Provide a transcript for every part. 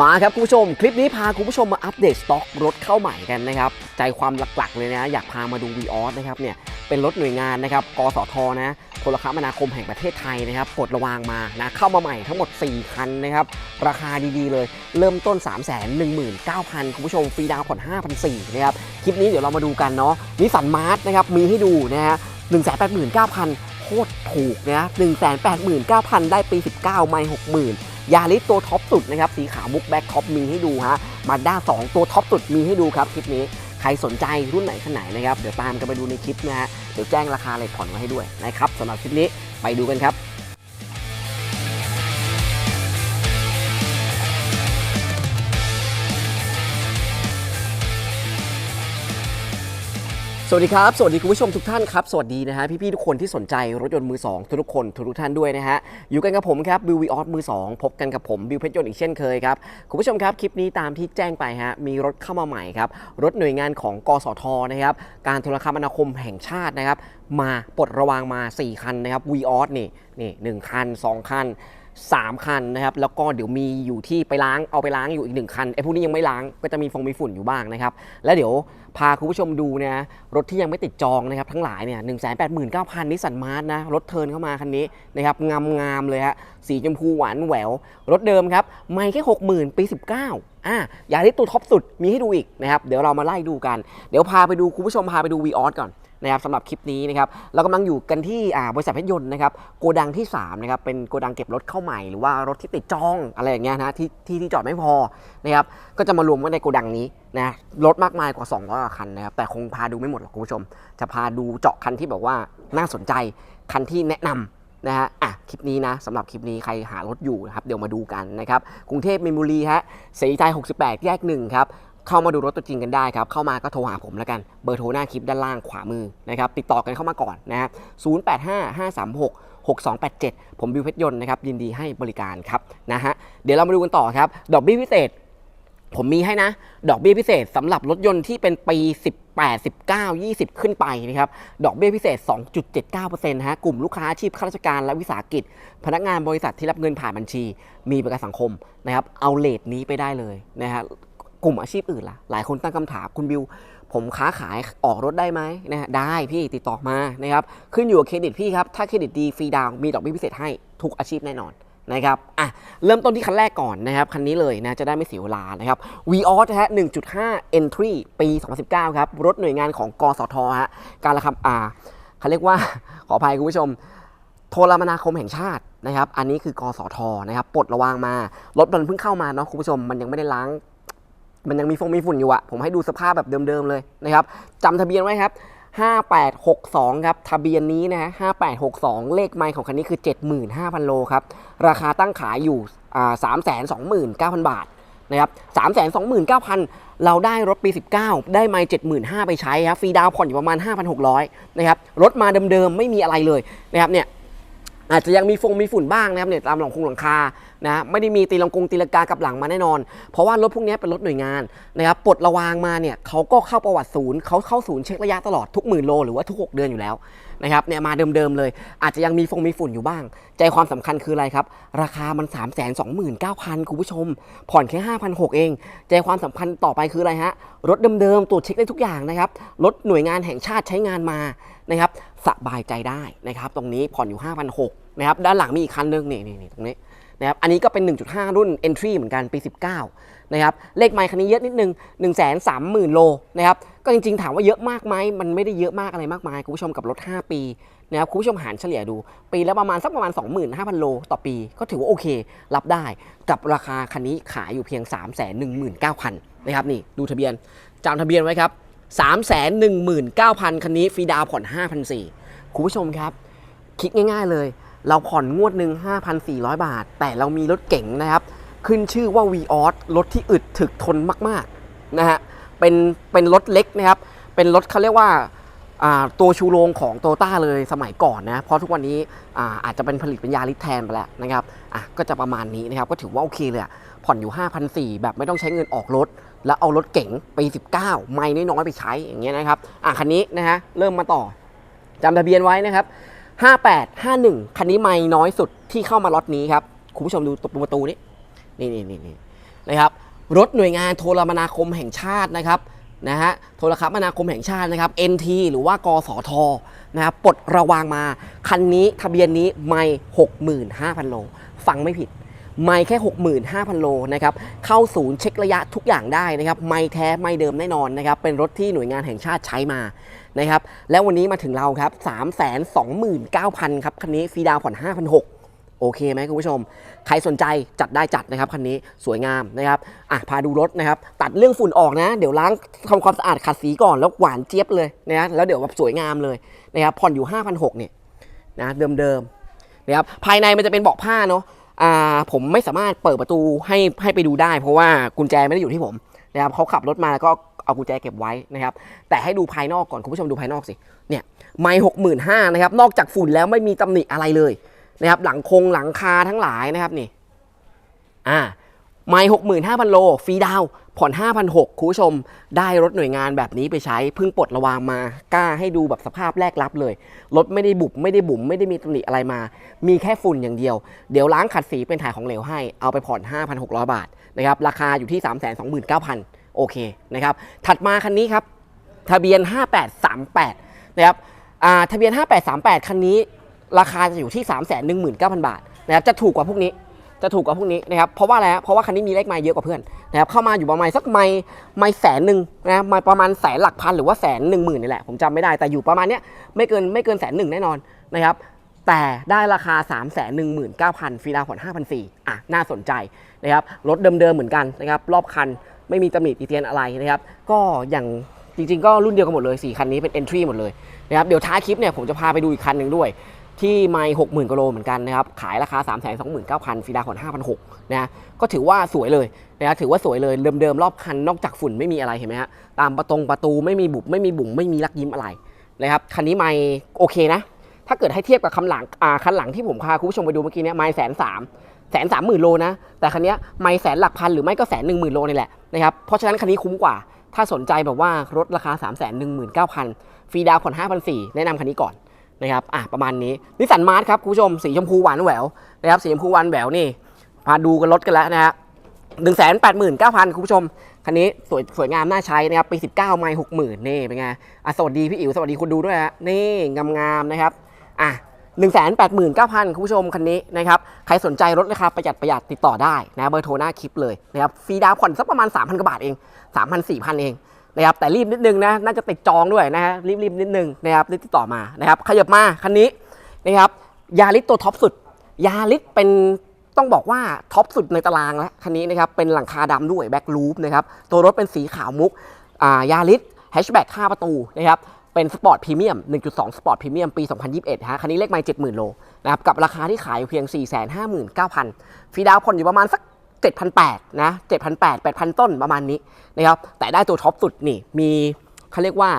มาครับคุณผู้ชม คลิปนี้พาคุณผู้ชมมาอัปเดตสต็อกรถเข้าใหม่กันนะครับ ใจความหลักๆเลยนะอยากพามาดู v ีออสนะครับเนี่ยเป็นรถหน่วยงานนะครับกสทนะโทรคมนาคมแห่งประเทศไทยนะครับปลดระวางมานะเข้ามาใหม่ทั้งหมด 4 คันนะครับ ราคาดีๆเลย เริ่มต้น 3 1 9 0 0 0 คุณผู้ชมฟรีดาวน์ผ่อน5,400นะครับคลิปนี้เดี๋ยวเรามาดูกันเนาะนิสสันมาร์ทนะครับมีให้ดูนะฮะ189,000โคตรถูกนะ189,000 ได้ปี 19 ไม่ 60,000 ยาริสตัวท็อปสุดนะครับสีขาวบุ๊กแบ็คท็อปมีให้ดูฮะมาด้า2ตัวท็อปสุดมีให้ดูครับคลิปนี้ใครสนใจรุ่นไหนขนาดนะครับเดี๋ยวตามกันไปดูในคลิปนะฮะเดี๋ยวแจ้งราคาอะไรผ่อนมาให้ด้วยนะครับสำหรับคลิปนี้ไปดูกันครับ สวัสดีครับ สวัสดีคุณผู้ชมทุกท่านครับ สวัสดีนะฮะพี่ๆทุกคนที่สนใจรถยนต์มือ 2 ทุกๆคนทุกๆท่านด้วยนะฮะ อยู่กันกับผมครับบิววีออสมือ 2 พบกันกับผมบิวเพชรยนต์อีกเช่นเคยครับ คุณผู้ชมครับ คลิปนี้ตามที่แจ้งไปฮะมีรถเข้ามาใหม่ครับ รถหน่วยงานของกสทนะครับการโทรคมนาคมแห่งชาตินะครับมาปลดระวางมา 4 คันนะครับวีออสนี่นี่หนึ่งคัน 2 คัน 3 คันนะครับ แล้วก็เดี๋ยวมีอยู่ที่ไปล้างเอาไปล้างอยู่อีก 1 คันไอ้พวกนี้ยังไม่ล้างก็จะมีฟงมีฝุ่นอยู่บ้างนะครับ แล้วเดี๋ยวพาคุณผู้ชมดูนะรถที่ยังไม่ติดจองนะครับ ทั้งหลายเนี่ยหนึ่งแสนแปดหมื่นเก้าพันนิสสันมาร์ทนะ รถเทินเข้ามาคันนี้นะครับงามงามๆเลยฮะสีชมพูหวานแหวว รถเดิมครับ ไม่แค่หกหมื่นปี19อะอย่างที่ตัวท็อปสุดมีให้ดูอีกนะครับเดี๋ยวเรามาไล่ดูกัน เดี๋ยวพาไปดูคุณผู้ชมพาไปดูวีออสก่อน นะครับสำหรับคลิปนี้นะครับเรากำลังอยู่กันที่บริษัทเพชรยนต์นะครับโกดังที่3นะครับเป็นโกดังเก็บรถเข้าใหม่หรือว่ารถที่ติดจองอะไรอย่างเงี้ยนะที่ที่ที่จอดไม่พอนะครับก็จะมารวมไว้ในโกดังนี้นะรถมากมายกว่า 200คันนะครับแต่คงพาดูไม่หมดหรอกคุณผู้ชม จะพาดูเจาะคันที่แบบว่าน่าสนใจคันที่แนะนำนะฮะ อะ คลิปนี้นะสำหรับคลิปนี้ใครหารถอยู่นะครับ เดี๋ยวมาดูกันนะครับ กรุงเทพมีนบุรีฮะสรีไทย 68 แยกหนึ่งครับ เข้ามาดูรถตัวจริงกันได้ครับ เข้ามาก็โทรหาผมแล้วกัน เบอร์โทรหน้าคลิปด้านล่างขวามือนะครับ ติดต่อกันเข้ามาก่อนนะฮะ085 536 6287 ผมบิวเพชรยนต์นะครับ ยินดีให้บริการครับนะฮะ เดี๋ยวเรามาดูกันต่อครับ ดอกเบี้ยพิเศษ ผมมีให้นะ ดอกเบี้ยพิเศษสำหรับรถยนต์ที่เป็นปี 18 19 20 ขึ้นไปนะครับ ดอกเบี้ยพิเศษ 2.79%นะฮะ กลุ่มลูกค้าอาชีพข้าราชการและวิสาหกิจ พนักงานบริษัทที่รับเงินผ่านบัญชี มีประกันสังคมนะครับ เอาเลทนี้ไปได้เลยนะฮะ กลุ่มอาชีพอื่นล่ะ หลายคนตั้งคำถามคุณบิว ผมค้าขายออกรถได้ไหมนะฮะได้พี่ติดต่อมานะครับขึ้นอยู่กับเครดิตพี่ครับ ถ้าเครดิตดีฟรีดาวน์มีดอกเบี้ยพิเศษให้ทุกอาชีพแน่นอนนะครับอะเริ่มต้นที่คันแรกก่อนนะครับ คันนี้เลยนะจะได้ไม่เสียเวลานะครับ v ีออสนะฮะ1.5 entry ปี 2019 ครับ รถหน่วยงานของกสทฮะการละคำอ่าเขาเรียกว่าขออภัยคุณผู้ชม โทรมนาคมแห่งชาตินะครับ อันนี้คือกสทนะครับปลดระวางมา รถมันเพิ่งเข้ามาเนาะคุณผู้ชมมันยังไม่ได้ล้าง มันยังมีฟงมีฝุ่นอยู่อะผมให้ดูสภาพแบบเดิมๆเลยนะครับจำทะเบียนไว้ครับ5862 ครับ ทะเบียนนี้นะฮะ5862 เลขไมล์ของคันนี้คือ 75,000 โลครับ ราคาตั้งขายอยู่อ่า329,000 บาทนะครับ329,000 เราได้รถปี 19 ได้ไมล์75,000 ไปใช้ครับ ฟรีดาวผ่อนอยู่ประมาณ 5,600 นะครับ รถมาเดิมๆ ไม่มีอะไรเลยนะครับเนี่ยอาจจะยังมีฟงมีฝุ่นบ้างนะครับเนี่ยตามหลังคงหลังคา นะไม่ได้มีตีลังกงตีลังกากลับหลังมาแน่นอน เพราะว่ารถพวกนี้เป็นรถหน่วยงานนะครับปลดระวางมาเนี่ยเขาก็เข้าประวัติศูนย์เขาเข้าศูนย์เช็คระยะตลอดทุกหมื่นโลหรือว่าทุก 6 เดือนอยู่แล้วนะครับเนี่ยมาเดิมๆเลย อาจจะยังมีฟงมีฝุ่นอยู่บ้าง ใจความสำคัญคืออะไรครับ ราคามัน 3 2 9 0 0 0คุณผู้ชม ผ่อนแค่ 5,600 เอง ใจความสำคัญต่อไปคืออะไรฮะรถเดิมๆตรวจเช็คได้ทุกอย่างนะครับรถหน่วยงานแห่งชาติใช้งานมานะครับสบายใจได้นะครับตรงนี้ผ่อนอยู่ 5,600นะครับด้านหลังมีอีกคันนึงนี่นี่ตรงนี้ นะครับอันนี้ก็เป็น 1.5 รุ่น entry เหมือนกันปี 19 นะครับ เลขไมล์คันนี้เยอะนิดนึง 1 3 0 0 0 0 โลนะครับ ก็จริงๆ ถามว่าเยอะมากไหมมันไม่ได้เยอะมากอะไรมากมาย คุณผู้ชมกับรถ 5 ปีนะครับคุณผู้ชมหารเฉลี่ยดู ปีละประมาณสักประมาณ 25,000 โลต่อปี ก็ถือว่าโอเค รับได้กับราคาคันนี้ขายอยู่เพียง 319,000นะครับนี่ดูทะเบียนจำทะเบียนไว้ครับ 319,000 คันนี้ฟรีดาวผ่อน5,400คุณผู้ชมครับ คิดง่าย ๆเลย เราผ่อนงวดหนึ่ง5,400 บาท แต่เรามีรถเก๋งนะครับ ขึ้นชื่อว่า v ีออสรถที่อึดถึกทนมากๆนะฮะเป็นเป็นรถเล็กนะครับ เป็นรถเขาเรียกว่าตัวชูโรงของโตต้าเลยสมัยก่อนนะ เพราะทุกวันนี้อาอาจจะเป็นผลิตเป็นยาลิแทนไปแล้วนะครับอะก็จะประมาณนี้นะครับ ก็ถือว่าโอเคเลยผ่อนอยู่ 5,400 แบบไม่ต้องใช้เงินออกรถ แล้วเอารถเก๋งปี 19 ไม่น้อยๆไปใช้อย่างเงี้ยนะครับ อะคันนี้นะฮะเริ่มมาต่อจำทะเบียนไว้นะครับ 5851 คันนี้ไม่น้อยสุดที่เข้ามาล็อตนี้ครับ คุณผู้ชมดูตบประตูนี้นี่นี่นี่นี่นะครับ รถหน่วยงานโทรมนาคมแห่งชาตินะครับนะฮะโทรคมนาคมแห่งชาตินะครับ NT หรือว่ากสทนะครับปลดระวางมา คันนี้ทะเบียนนี้ไม่65,000 โล ฟังไม่ผิด ไม่แค่ 65,000 โลนะครับเข้าศูนย์เช็คระยะทุกอย่างได้นะครับ ไม่แท้ไม่เดิมแน่นอนนะครับ เป็นรถที่หน่วยงานแห่งชาติใช้มา นะครับ แล้ววันนี้มาถึงเราครับ 329,000 ครับ คันนี้ฟรีดาวผ่อน 5,600โอเคไหมคุณผู้ชม ใครสนใจจัดได้จัดนะครับคันนี้สวยงามนะครับอะพาดูรถนะครับ ตัดเรื่องฝุ่นออกนะ เดี๋ยวล้างทำความสะอาดขัดสีก่อนแล้วหวานเจี๊ยบเลยนะแล้วเดี๋ยวแบบสวยงามเลยนะครับผ่อนอยู่ 5,600เนี่ยนะเดิมๆนะครับภายในมันจะเป็นเบาะผ้าเนาะอ่าผมไม่สามารถเปิดประตูให้ให้ไปดูได้ เพราะว่ากุญแจไม่ได้อยู่ที่ผมนะครับเขาขับรถมาแล้วก็ เอากุญแจเก็บไว้นะครับ แต่ให้ดูภายนอกก่อนคุณผู้ชมดูภายนอกสิ เนี่ยไม่หกหมื่นห้านะครับ นอกจากฝุ่นแล้วไม่มีตำหนิอะไรเลยนะครับ หลังคงหลังคาทั้งหลายนะครับนี่ อ่าไม่หกหมื่นห้าพันโลฟรีดาวผ่อนห้าพันหกคุณผู้ชม ได้รถหน่วยงานแบบนี้ไปใช้เพิ่งปลดระวางมากล้าให้ดูแบบสภาพแรกรับเลย รถไม่ได้บุบไม่ได้บุ๋มไม่ได้มีตำหนิอะไรมา มีแค่ฝุ่นอย่างเดียว เดี๋ยวล้างขัดสีเป็นถ่ายของเหลวให้ เอาไปผ่อน 5,600 บาทนะครับ ราคาอยู่ที่ 329,000 โอเคนะครับ ถัดมาคันนี้ครับทะเบียน 5838 นะครับทะเบียน 5838 คันนี้ ราคาจะอยู่ที่ 319,000 บาทนะครับจะถูกกว่าพวกนี้จะถูกกว่าพวกนี้นะครับเพราะว่าอะไรเพราะว่าคันนี้มีเลขไม้เยอะกว่าเพื่อนนะครับเข้ามาอยู่ประมาณสักไม้ไม้แสนหนึ่งนะไม้ประมาณแสนหลักพันหรือว่าแสนหนึ่งหมื่นนี่แหละผมจำไม่ได้แต่อยู่ประมาณเนี้ยไม่เกินไม่เกินแสนหนึ่งแน่นอนนะครับแต่ได้ราคา 3 1 9 0 0 0ฟรีดาวน์ผ่อน5,400อะน่าสนใจนะครับรถเดิมๆเหมือนกันนะครับรอบคัน ไม่มีตำหนิตีเตียนอะไรนะครับ ก็อย่างจริงๆ ก็รุ่นเดียวกันหมดเลย 4 คันนี้เป็น entry หมดเลยนะครับเดี๋ยวท้ายคลิปเนี่ยผมจะพาไปดูอีกคันหนึ่งด้วย ที่ไม่หกหมื่นกิโลเหมือนกันนะครับ ขายราคา 3 2 9 0 0 0ฟรีดาวน์ผ่อน5,600นะก็ถือว่าสวยเลยนะถือว่าสวยเลยเดิมๆ รอบคันนอกจากฝุ่นไม่มีอะไรเห็นไหมฮะตามประตงประตูไม่มีบุบไม่มีบุ๋งไม่มีลักยิ้มอะไรนะครับคันนี้ไม่โอเคนะ ถ้าเกิดให้เทียบกับคันหลังคันหลังที่ผมพาคุณผู้ชมไปดูเมื่อกี้เนี่ยไม่แสนสาม แสนสามหมื่นโลนะ แต่คันนี้ไม่แสนหลักพันหรือไม่ก็แสนหนึ่งหมื่นโลนี่แหละนะครับเพราะฉะนั้นคันนี้คุ้มกว่า ถ้าสนใจแบบว่ารถราคา 3 1 9 0 0 0ฟรีดาวน์ผ่อน5,400แนะนำคันนี้ก่อนนะครับอะประมาณนี้นิสสันมาร์ทครับคุณผู้ชมสีชมพูหวานแหววนะครับสีชมพูหวานแหววนี่พาดูกันรถกันแล้วนะฮะหนึ่งแสนแปดหมื่นเก้าพันคุณผู้ชม คันนี้สวยสวยงามน่าใช้นะครับปี19ไมล์หกหมื่นนี่เป็นไงอะสวัสดีพี่อิ๋วสวัสดีคนดูด้วยฮะนี่งามๆนะครับอะ 1 8 9 0 0 0 คุณผู้ชมคันนี้นะครับ ใครสนใจรถราคาประหยัดประหยัดติดต่อได้นะเบอร์โทรหน้าคลิปเลยนะครับฟรีดาวผ่อนสักประมาณ 3,000 กว่าบาทเอง 3,000 4,000 เองนะครับแต่รีบนิดนึงนะน่าจะติดจองด้วยนะฮะรีบรีบนิดนึงนะครับรีบติดต่อมานะครับขยับมาคันนี้นะครับยาริสตัวท็อปสุดยาริสเป็นต้องบอกว่าท็อปสุดในตารางแล้วคันนี้นะครับเป็นหลังคาดำด้วยแบ็คลูปนะครับตัวรถเป็นสีขาวมุกอ่ายาริสแฮชแบ็ก5ประตูนะครับ เป็นสปอร์ตพรีเมียม 1.2 สปอร์ตพรีเมียมปี 2021 ฮะ คันนี้เลขไม่70,000 โลนะครับ กับราคาที่ขายเพียง 459,000 ฟรีดาวผ่อนอยู่ประมาณสัก 7,800 นะ 7,800 8,000 ต้นประมาณนี้นะครับ แต่ได้ตัวท็อปสุดนี่ มีเขาเรียกว่า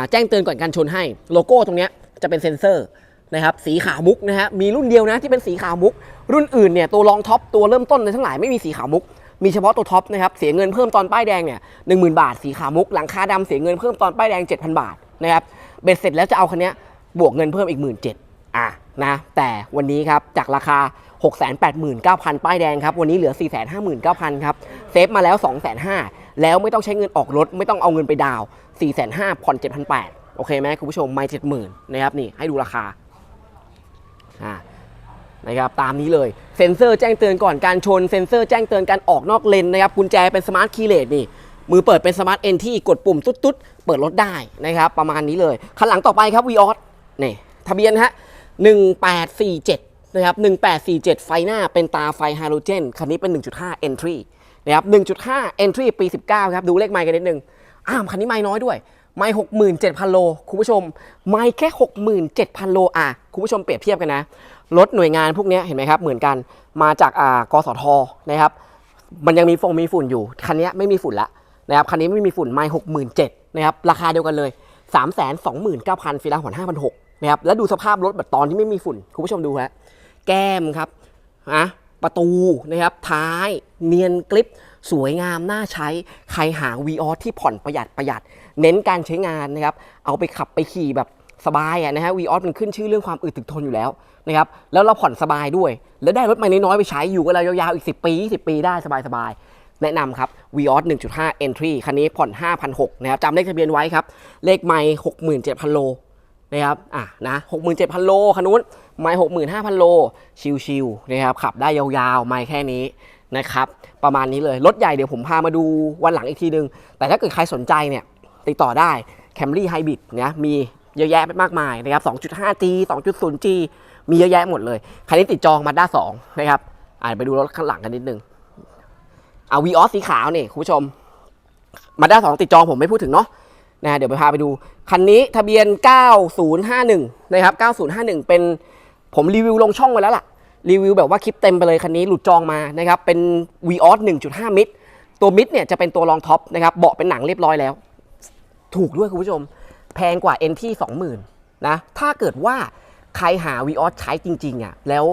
าแจ้งเตือนก่อนการชนให้ โลโก้ตรงเนี้ยจะเป็นเซ็นเซอร์นะครับ สีขาวมุกนะฮะ มีรุ่นเดียวนะที่เป็นสีขาวมุก รุ่นอื่นเนี่ยตัวรองท็อปตัวเริ่มต้นในทั้งหลายไม่มีสีขาวมุกมีเฉพาะตัวท็อปนะครับ เสียเงินเพิ่มตอนป้ายแดงเนี่ยหนึ่งหมื่นบาท สีขาวมุก หลังคาดำเสียเงินเพิ่มตอนป้ายแดง 7,000 บาท นะครับเบ็ดเสร็จแล้วจะเอาคันนี้บวกเงินเพิ่มอีก 1 7ื่นอะนะแต่วันนี้ครับจากราคา 689,000 ป้ายแดงครับ วันนี้เหลือ 459,000 ครับ เซฟมาแล้ว2,500 แล้วไม่ต้องใช้เงินออกรถ ไม่ต้องเอาเงินไปดาวน์4,500ผ่อน7,800 โอเคไหมคุณผู้ชมไม่70,000 นะครับนี่ให้ดูราคาอ่านะครับตามนี้เลยเซ็นเซอร์แจ้งเตือนก่อนการชนเซ็นเซอร์แจ้งเตือนการออกนอกเลนนะครับกุญแจเป็นสมาร์ทคีย์เลสนี่ มือเปิดเป็นสมาร์ทเอนที่กดปุ่มตุ๊ดๆ เปิดรถได้นะครับ ประมาณนี้เลย คันหลังต่อไปครับวีออสนี่ทะเบียนฮะ1847นะครับ1847 ไฟหน้าเป็นตาไฟฮาโลเจน คันนี้เป็น 1.5 entry นะครับ1.5 entry ปี 19 ครับ ดูเลขไมค์กันนิดนึง อ้าวคันนี้ไมค์น้อยด้วยไม่หกหมื่นเจ็ดพันโล คุณผู้ชม ไม่แค่หกหมื่นเจ็ดพันโล อะ คุณผู้ชมเปรียบเทียบกันนะ รถหน่วยงานพวกนี้เห็นไหมครับ เหมือนกัน มาจากอ่ากสทนะครับ มันยังมีฟงมีฝุ่นอยู่ คันนี้ไม่มีฝุ่นละ นะครับคันนี้ไม่มีฝุ่นไม่หกหมื่นเจ็ดนะครับราคาเดียวกันเลยสามแสนสองหมื่นเก้าพันฟีลาหัวห้าพันหกนะครับแล้วดูสภาพรถแบบตอนที่ไม่มีฝุ่นคุณผู้ชมดูฮะแก้มครับอะประตูนะครับท้ายเนียนกริปสวยงามน่าใช้ใครหา v ีออที่ผ่อนประหยัดประหยัด เน้นการใช้งานนะครับเอาไปขับไปขี่แบบสบายอะนะฮะ v ีออมันขึ้นชื่อเรื่องความอึดถึกทนอยู่แล้วนะครับแล้วเราผ่อนสบายด้วย แล้วได้รถใหม่น้อยๆไปใช้อยู่กับเรายาวๆอีก 10 ปี 20 ปีได้สบาย แนะนำครับ Vios 1.5 Entry คันนี้ผ่อน 5,600นะครับจำเลขทะเบียนไว้ครับ เลขไม่67,000 โลนะครับอะนะ67,000 โลคันนู้นไม่65,000 โล ชิวๆนะครับขับได้ยาวๆ ไม่แค่นี้นะครับประมาณนี้เลย รถใหญ่เดี๋ยวผมพามาดูวันหลังอีกทีนึง แต่ถ้าเกิดใครสนใจเนี่ยติดต่อได้ Camry Hybrid เนี่ยมีเยอะแยะมากมายนะครับ 2.5G 2.0G มีเยอะแยะหมดเลย คันนี้ติดจองมาด้า2นะครับอ่านไปดูรถข้างหลังกันนิดนึง เอาวีออสสีขาวนี่คุณผู้ชม มาด้า2ติดจองผมไม่พูดถึงเนาะนะเดี๋ยวไปพาไปดู คันนี้ทะเบียน 9051 นะครับ 9051 เป็นผมรีวิวลงช่องไว้แล้วล่ะ รีวิวแบบว่าคลิปเต็มไปเลยคันนี้หลุดจองมานะครับ เป็น v ีออส1.5 มิตรตัวมิดเนี่ยจะเป็นตัวรองท็อปนะครับ เบาะเป็นหนังเรียบร้อยแล้ว ถูกด้วยคุณผู้ชม แพงกว่า NT 20,000นะ ถ้าเกิดว่าใครหา v ีออสใช้จริงๆอะแล้ว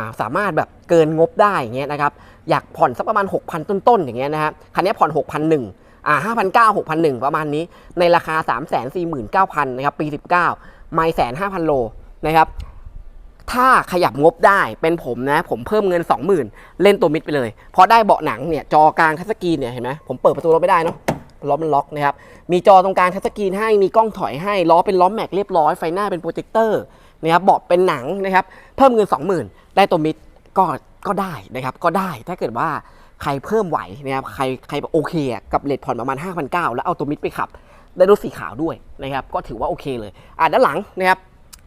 าสามารถแบบ เกินงบได้อย่างเงี้ยนะครับอยากผ่อนสักประมาณ 6,000 ต้นๆอย่างเงี้ยนะฮะคันนี้ผ่อน 6,001อ่า5,900 6,001 ประมาณนี้ในราคา 349,000นะครับปี 19 ไม่แสน5,000โลนะครับถ้าขยับงบได้เป็นผมนะ ผมเพิ่มเงิน 20,000 เล่นตัวมิดไปเลยพอได้เบาะหนังเนี่ยจอกลางทัชสกรีนเนี่ยเห็นไหมผมเปิดประตูรถไม่ได้เนาะล้อมันล็อกนะครับ มีจอตรงกลางทัชสกรีนให้ มีกล้องถอยให้ ล้อเป็นล้อแม็กเรียบร้อย ไฟหน้าเป็นโปรเจคเตอร์นะครับ เบาะเป็นหนังนะครับ เพิ่มเงิน 20,000 ได้ตัวมิด ก็ก็ได้นะครับก็ได้ถ้าเกิดว่าใครเพิ่มไหวนะครับใครใครโอเคกับเลทผ่อนประมาณ 5,900 แล้วเอาตัวมิดไปขับ ได้รถสีขาวด้วยนะครับก็ถือว่าโอเคเลยอะด้านหลังนะครับ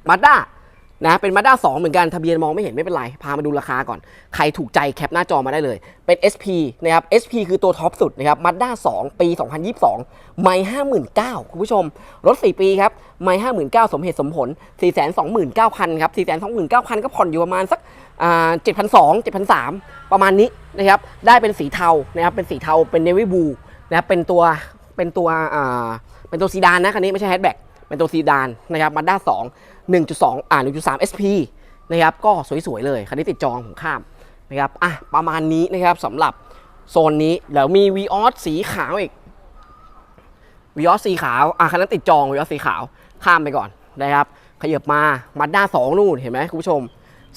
มาด้า นะเป็นมาด้า2เหมือนกันทะเบียนมองไม่เห็นไม่เป็นไร พามาดูราคาก่อน ใครถูกใจแคปหน้าจอมาได้เลย เป็น SP นะครับ SP คือตัวท็อปสุดนะครับมาด้า2 ปี 2022 ไม่59,000คุณผู้ชม รถ 4 ปีครับ ไม่59,000สมเหตุสมผล 429,000 ครับ 429,000 ก็ผ่อนอยู่ประมาณสักเจ็ดพันสอ่า7,200 7,300ประมาณนี้นะครับได้เป็นสีเทานะครับเป็นสีเทาเป็นเนวิบูนะครับเป็นตัวเป็นตัวเป็นตัวซีดานนะคันนี้ไม่ใช่แฮชแบ็กเป็นตัวซีดานนะครับมาด้า2 1.2 อ่า1.3 SP นะครับก็สวยๆเลยคันนี้ติดจองผมข้ามนะครับอะประมาณนี้นะครับสำหรับโซนนี้แล้วมี v ีออสสีขาวอีก v ีออสสีขาวอะคันนั้นติดจอง v ีออสสีขาวข้ามไปก่อนนะครับขยับมามาด้า2นู่นเห็นไหมคุณผู้ชม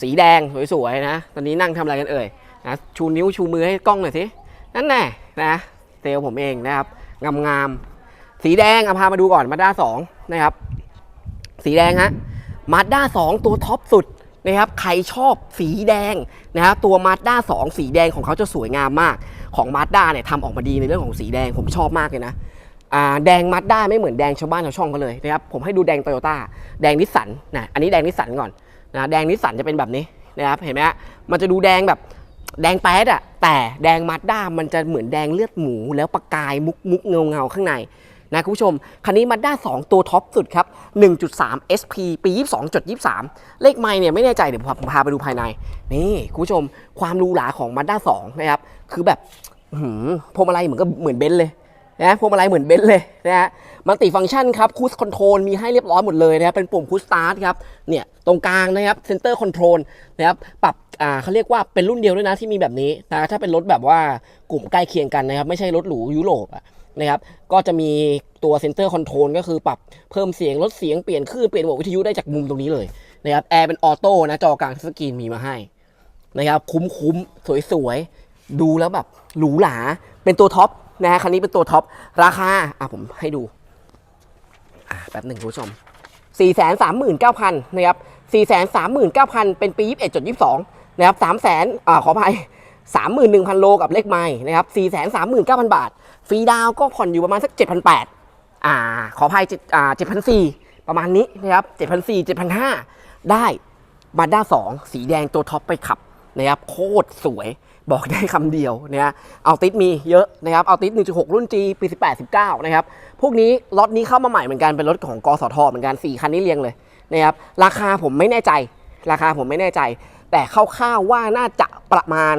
สีแดงสวยๆนะ ตอนนี้นั่งทำอะไรกันเอ่ยนะชูนิ้วชูมือให้กล้องหน่อยสินั่นแน่นะเซลผมเองนะครับงามๆสีแดงเอาพามาดูก่อนมาด้า2นะครับ สีแดงฮะ มาด้า2ตัวท็อปสุดนะครับใครชอบสีแดงนะครับตัวมาด้า2สีแดงของเขาจะสวยงามมาก ของมาด้าเนี่ยทำออกมาดีในเรื่องของสีแดงผมชอบมากเลยนะอ่าแดงมาด้าไม่เหมือนแดงชาวบ้านชาวช่องกันเลยนะครับผมให้ดูแดงโตโยต้าแดงนิสสันนะอันนี้แดงนิสสันก่อนนะแดงนิสสันจะเป็นแบบนี้นะครับเห็นไหมฮะมันจะดูแดงแบบแดงแป๊ดอะแต่แดงมาด้ามันจะเหมือนแดงเลือดหมู แล้วประกายมุกมุกเงาเงาข้างใน นะคุณผู้ชม คันนี้มาด้า2ตัวท็อปสุดครับ 1.3 SP ปี 22.23 เลขไม่เนี่ยไม่แน่ใจเดี๋ยวผมพาไปดูภายใน นี่คุณผู้ชมความหรูหราของมาด้า2นะครับ คือแบบพวงมาลัยเหมือนกับเหมือนเบนซ์เลยนะพวงมาลัยเหมือนเบนซ์เลยนะฮะมัลติฟังก์ชันครับคูสคอนโทรลมีให้เรียบร้อยหมดเลยนะครับเป็นปุ่มคูสตาร์ทครับเนี่ยตรงกลางนะครับเซนเตอร์คอนโทรลนะครับปรับอ่าเขาเรียกว่าเป็นรุ่นเดียวด้วยนะที่มีแบบนี้นะถ้าเป็นรถแบบว่ากลุ่มใกล้เคียงกันนะครับไม่ใช่รถหรูยุโรปอะ นะครับก็จะมีตัวเซนเตอร์คอนโทรลก็คือปรับเพิ่มเสียงลดเสียงเปลี่ยนคลื่นเปลี่ยนโหมดวิทยุได้จากมุมตรงนี้เลยนะครับแอร์เป็นออโต้นะจอกลางสกรีนมีมาให้นะครับคุ้มคุ้มสวยๆ ดูแล้วแบบหรูหราเป็นตัวท็อปนะฮะคันนี้เป็นตัวท็อปราคาอะผมให้ดูอะแป๊บหนึ่งคุณผู้ชม 439,000นะครับ439,000 เป็นปี 21.22นะครับ3 0 0 0 0อ่าขออภัย31,000 โลกับเลขไม้นะครับ439,000 บาท ฟรีดาวก็ผ่อนอยู่ประมาณสัก 7,800อ่าขออภัย7อ่า7,400 ประมาณนี้นะครับ7,400 7,500 ได้มาด้า2 สีแดงตัวท็อปไปขับนะครับโคตรสวยบอกได้คำเดียวนะฮะเอาติดมีเยอะนะครับเอาติด1.6 รุ่น G ปี 18 19 นะครับ พวกนี้ล็อตนี้เข้ามาใหม่เหมือนกันเป็นรถของกสทเหมือนกัน 4 คันนี้เรียงเลยนะครับราคาผมไม่แน่ใจ ราคาผมไม่แน่ใจ แต่คร่าวๆว่าน่าจะประมาณ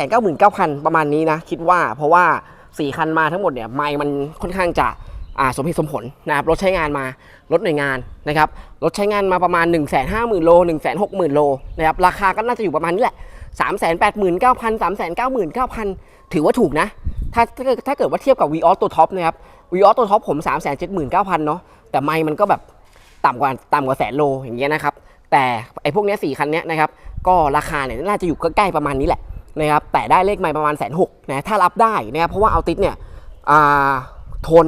399,000 ประมาณนี้นะ คิดว่าเพราะว่า 4 คันมาทั้งหมดเนี่ยไม่มันค่อนข้างจะสมเหตุสมผลนะครับรถใช้งานมารถหน่วยงานนะครับรถใช้งานมาประมาณ 1 5 0 0 0 0โล1 6 0 0 0 0โลนะครับราคาก็น่าจะอยู่ประมาณนี้แหละ 3 8 9 0 0 0 3 9 9 9 0 0 ถือว่าถูกนะ ถ้าถ้าเกิดถ้าเกิดว่าเทียบกับ v ีออสตัวท็อปนะครับ v ีออสตัวท็อปผม 3 7 9 0 0 0เนาะแต่ไม่มันก็แบบต่ำกว่าต่ำกว่าแสนโลอย่างเงี้ยนะครับแต่ไอ้พวกเนี้ยสี่คันเนี้ยนะครับก็ราคาเนี่ยน่าจะอยู่ใกล้ๆประมาณนี้แหละ นะครับแต่ได้เลขไม่ประมาณแสนหกนะถ้ารับได้นะครับเพราะว่าเอาติสเนี่ยทน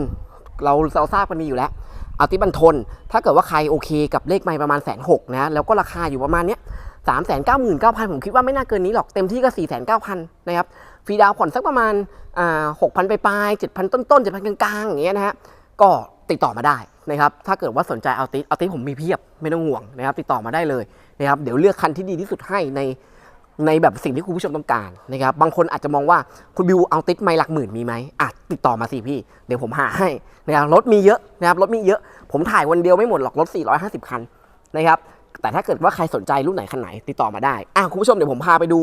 เราเราทราบกันดีอยู่แล้ว เอาติสมันทน ถ้าเกิดว่าใครโอเคกับเลขไม่ประมาณแสนหกนะแล้วก็ราคาอยู่ประมาณเนี้ยสามแสนเก้าหมื่นเก้าพันผมคิดว่าไม่น่าเกินนี้หรอกเต็มที่ก็สี่แสนเก้าพันนะครับฟรีดาวน์ผ่อนสักประมาณหกพันปลายเจ็ดพันต้นๆเจ็ดพันกลางๆอย่างเงี้ยนะฮะก็ติดต่อมาได้นะครับถ้าเกิดว่าสนใจเอาติสเอาติสผมมีเพียบไม่ต้องห่วงนะครับติดต่อมาได้เลยนะครับเดี๋ยวเลือกคันที่ดีที่สุดให้ใน ในแบบสิ่งที่คุณผู้ชมต้องการนะครับบางคนอาจจะมองว่าคุณบิวเอาติดไม่หลักหมื่นมีไหมอะติดต่อมาสิพี่ เดี๋ยวผมหาให้นะครับรถมีเยอะนะครับรถมีเยอะ ผมถ่ายวันเดียวไม่หมดหรอกรถ 450 คันนะครับแต่ถ้าเกิดว่าใครสนใจรุ่นไหนคันไหน ติดต่อมาได้อะคุณผู้ชมเดี๋ยวผมพาไปดู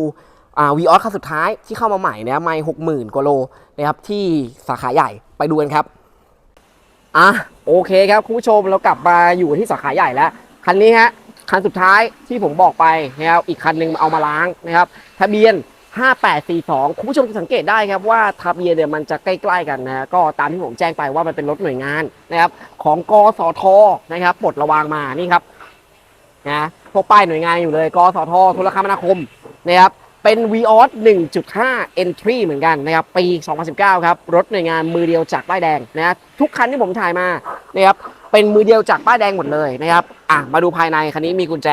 อ่าวีออสคันสุดท้ายที่เข้ามาใหม่นะไม่หกหมื่นกว่าโลนะครับที่สาขาใหญ่ไปดูกันครับอะโอเคครับคุณผู้ชมเรากลับมาอยู่ที่สาขาใหญ่แล้วคันนี้ฮะ คันสุดท้ายที่ผมบอกไปนะครับอีกคันหนึ่งเอามาล้างนะครับ ทะเบียน 5842 คุณผู้ชมจะสังเกตได้ครับว่าทะเบียนเนี่ยมันจะใกล้ๆกันนะก็ตามที่ผมแจ้งไปว่ามันเป็นรถหน่วยงานนะครับของกสทนะครับปลดระวางมานี่ครับนะพวกป้ายหน่วยงานอยู่เลย กสทโทรคมนาคมนะครับเป็น v ีออส1.5 entry เหมือนกันนะครับ ปี 2019 ครับ รถหน่วยงานมือเดียวจากป้ายแดงนะ ทุกคันที่ผมถ่ายมานะครับ เป็นมือเดียวจากป้ายแดงหมดเลยนะครับอะมาดูภายในคันนี้มีกุญแจ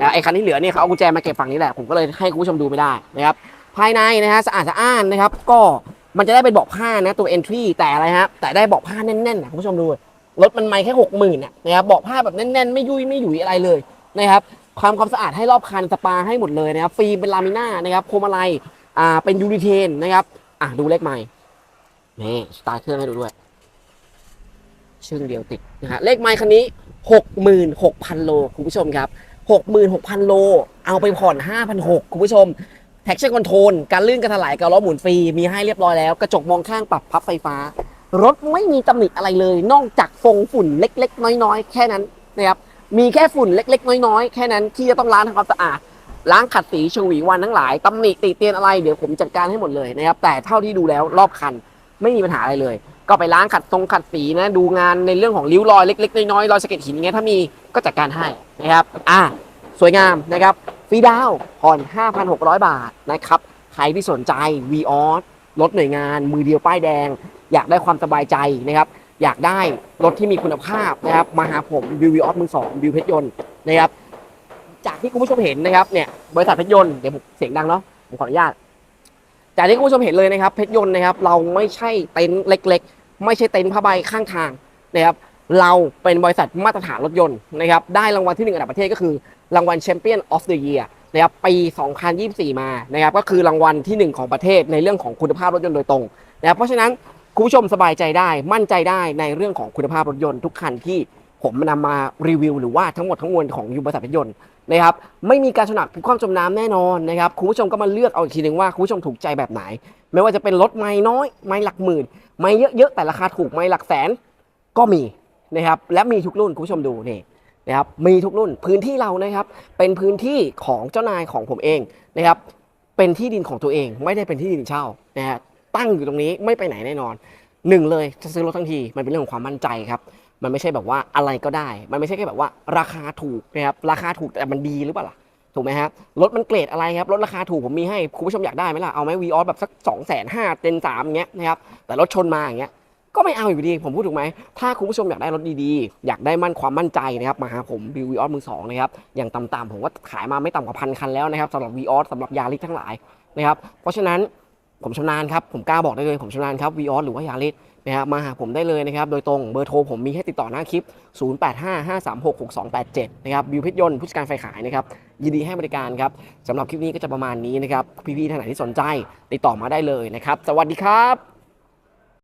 นะไอ้คันที่เหลือเนี่ยเขาเอากุญแจมาเก็บฝั่งนี้แหละผมก็เลยให้คุณผู้ชมดูไม่ได้นะครับภายในนะฮะสะอาดสะอ้านนะครับก็มันจะได้เป็นเบาะผ้านะตัว entry แต่อะไรฮะแต่ได้เบาะผ้าแน่นๆนะคุณผู้ชมดูรถมันไม่แค่หกหมื่นนะครับเบาะผ้าแบบแน่นๆ ไม่ยุ่ยไม่หยุยอะไรเลยนะครับความความสะอาดให้รอบคันสปาให้หมดเลยนะครับฟิล์มเป็นลามิน่านะครับพวงมาลัยอ่าเป็นยูริเทนนะครับอะดูเลขใหม่นี่สตาร์เครื่องให้ดูด้วย ชึ่งเดียวติดนะฮะเลขไมค์คันนี้ 66,000 โลคุณผู้ชมครับ 66,000 โล เอาไปผ่อน 5,600 คุณผู้ชมแท็กชั่นคอนโทรลการลื่นการถลายการล้อหมุนฟรี มีให้เรียบร้อยแล้ว กระจกมองข้างปรับพับไฟฟ้า รถไม่มีตำหนิอะไรเลย นอกจากฟงฝุ่นเล็ก ๆ น้อยๆ แค่นั้นนะครับมีแค่ฝุ่นเล็ก ๆ น้อยๆ แค่นั้นที่จะต้องล้างทำความสะอาดล้างขัดสีชวีวันทั้งหลายตำหนิติเตียนอะไรเดี๋ยวผมจัดการให้หมดเลยนะครับแต่เท่าที่ดูแล้วรอบคันไม่มีปัญหาอะไรเลย ก็ไปล้างขัดทรงขัดสีนะ ดูงานในเรื่องของริ้วรอยเล็กๆน้อยๆรอยสะเก็ดหินอย่างเงี้ยถ้ามีก็จัดการให้นะครับอะสวยงามนะครับฟรีดาวน์ผ่อน 5,600 บาทนะครับใครที่สนใจ v ีออสรถหน่วยงานมือเดียวป้ายแดง อยากได้ความสบายใจนะครับอยากได้รถที่มีคุณภาพนะครับมาหาผมวิววีออสมือสองวิวเพชรยนต์นะครับจากที่คุณผู้ชมเห็นนะครับเนี่ยบริษัทเพชรยนต์เดี๋ยวผมเสียงดังเนาะผมขออนุญาตจากที่คุณผู้ชมเห็นเลยนะครับเพชรยนต์นะครับเราไม่ใช่เต็นท์เล็ก ๆ ไม่ใช่เต็นท์ผ้าใบข้างทางนะครับเราเป็นบริษัทมาตรฐานรถยนต์นะครับได้รางวัลที่หนึ่งอันดับประเทศก็คือ รางวัลแชมเปี้ยนออฟเดอะเยียร์นะครับปี 2024 มานะครับก็คือรางวัลที่หนึ่งของประเทศในเรื่องของคุณภาพรถยนต์โดยตรงนะครับเพราะฉะนั้นคุณผู้ชมสบายใจได้มั่นใจได้ในเรื่องของคุณภาพรถยนต์ทุกคันที่ ผมนำมารีวิวหรือว่าทั้งหมดทั้งมวลของยูบริษัทเพยนต์นะครับไม่มีการชนหนักพลิกความจมน้ำแน่นอนนะครับคุณผู้ชมก็มาเลือกเอาอีกทีหนึ่งว่าคุณผู้ชมถูกใจแบบไหน ไม่ว่าจะเป็นรถไม่น้อย ไม่หลักหมื่น ไม่เยอะๆแต่ราคาถูกไม่หลักแสนก็มีนะครับและมีทุกรุ่นคุณผู้ชมดูนี่นะครับมีทุกรุ่นพื้นที่เรานะครับเป็นพื้นที่ของเจ้านายของผมเองนะครับเป็นที่ดินของตัวเองไม่ได้เป็นที่ดินเช่านะฮะตั้งอยู่ตรงนี้ไม่ไปไหนแน่นอนหนึ่งเลยจะซื้อรถทั้งทีมันเป็นเรื่องของความมั่นใจครับ มันไม่ใช่แบบว่าอะไรก็ได้ มันไม่ใช่แค่แบบว่าราคาถูกนะครับ ราคาถูกแต่มันดีหรือเปล่าล่ะ ถูกไหมครับ รถมันเกรดอะไรครับ รถราคาถูกผมมีให้ คุณผู้ชมอยากได้ไหมล่ะ เอาไหมวีออสแบบสัก2องแสนห้าเต็นสามอย่างเงี้ยนะครับ แต่รถชนมาอย่างเงี้ย ก็ไม่เอาอยู่ดี ผมพูดถูกไหม ถ้าคุณผู้ชมอยากได้รถดีๆ อยากได้มั่นความมั่นใจนะครับ มาหาผมบิววีออสมือสองนะครับ อย่างต่ำๆผมก็ขายมาไม่ต่ำกว่าพันคันแล้วนะครับสำหรับวีออสสำหรับยาริสทั้งหลายนะครับ เพราะฉะนั้นผมชำนาญครับ ผมกล้าบอกได้เลย ผมชำนาญครับวีออสหรือว่ายาริส นะครับมาหาผมได้เลยนะครับ โดยตรงเบอร์โทรผมมีให้ติดต่อหน้าคลิป 0855366287 นะครับบิวเพชรยนต์ผู้จัดการไฟขายนะครับ ยินดีให้บริการครับสำหรับคลิปนี้ก็จะประมาณนี้นะครับ พี่ๆท่านไหนที่สนใจ ติดต่อมาได้เลยนะครับ สวัสดีครับ